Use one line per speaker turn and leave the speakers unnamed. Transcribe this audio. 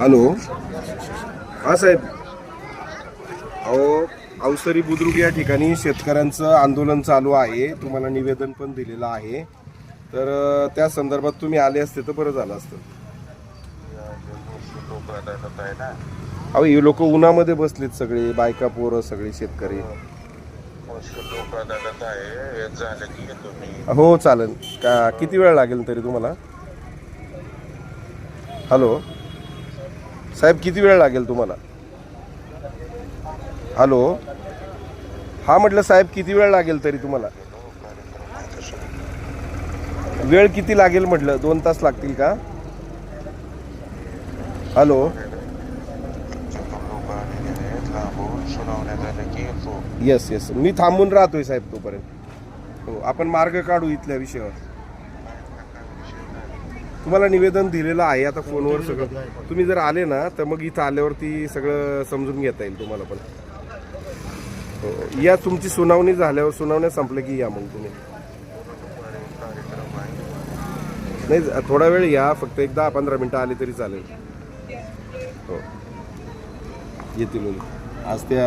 Hello. हा साहेब. अहो अवसरी बुद्रुक या ठिकाणी शेतकऱ्यांचं आंदोलन चालू आहे. तुम्हाला निवेदन पण दिलेलं आहे. तर त्या संदर्भात तुम्ही आले असते तर बरं झालं असतं. अहो हे लोक उन्हामध्ये बसलेत सगळे बायका पोरं सगळे शेतकरी.
आहे
हो चालेल. का किती वेळ लागेल तरी तुम्हाला? हॅलो. साहेब किती वेळ लागेल तुम्हाला? हॅलो? हा म्हटलं साहेब किती वेळ लागेल तरी तुम्हाला? वेळ किती लागेल म्हटलं? दोन तास लागतील का? हॅलो? येस येस मी थांबून राहतोय साहेब तोपर्यंत. हो आपण मार्ग काढू इथल्या विषयावर. तुम्हाला निवेदन दिलेलं आहे आता फोनवर सगळं. तुम्ही जर आले ना तर मग इथं आल्यावरती सगळं समजून घेता येईल तुम्हाला पण. हो. या तुमची सुनावणी झाल्यावर सुनावण्या संपलं की या मग तुम्ही. नाही थोडा वेळ या फक्त एक दहा पंधरा मिनटं आली तरी चालेल. हो. येतील. आज त्या